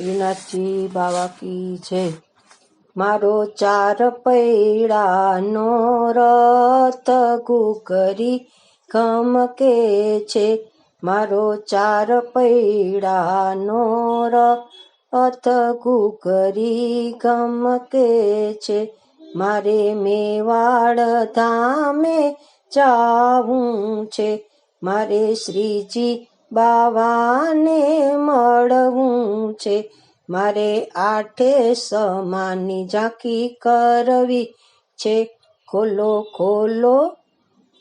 શ્રીનાથજી બાવા કી છે. મારો ચાર પૈડાનો રથ ગુગરી કમકે છે. મારો ચાર પૈડાનો રથ ગુગરી ગમકે છે. મારે મેવાડ ધામે જાવું છે. મારે શ્રીજી બાવાને મળવું છે. મારે આઠે સમાની ઝાંકી કરવી છે. ખોલો ખોલો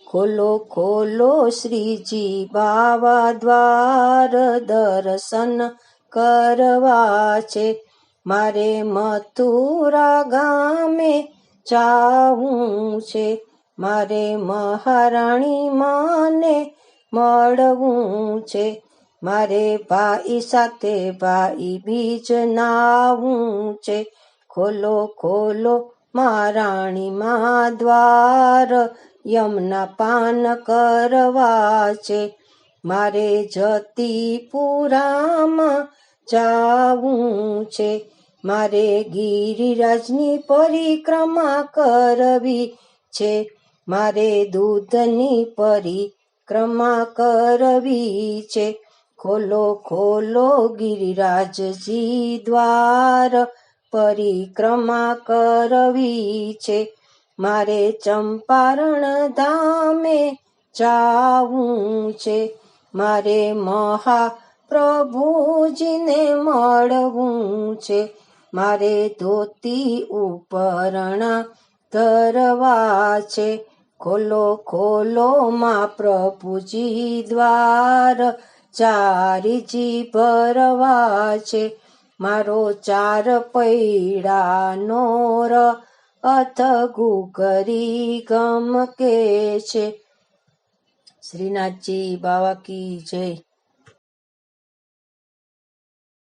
ખોલો ખોલો શ્રીજી બાવા દ્વાર દર્શન કરવા છે. મારે મથુરા ગામે જાવું છે. મારે મહારાણી માને મળવું છે. મારે ભાઈ સાથે ભાઈ બીજ નાવું છે. ખોલો ખોલો મહારાણીમાં દ્વાર, યમના પાન કરવા છે. મારે જતીપુરામાં જાવું છે. મારે ગિરિરાજની પરિક્રમા કરવી છે. મારે દૂધની પરી ક્રમા કરવી છે. ખોલો ખોલો ગિરિરાજજી દ્વાર. પરિક્રમા કરવી છે. મારે ચંપારણ ધામે જાવું છે. મારે મહા પ્રભુજીને મળવું છે. મારે ધોતી ઉપરણા ધરવા છે. ખોલો ખોલો માં પ્રભુજી દ્વાર. ચારીજી ભરવા છે મારો ચાર પૈડાનો અથ ગુગરી ગમકે છે. શ્રીનાથજી બાવા કી જય.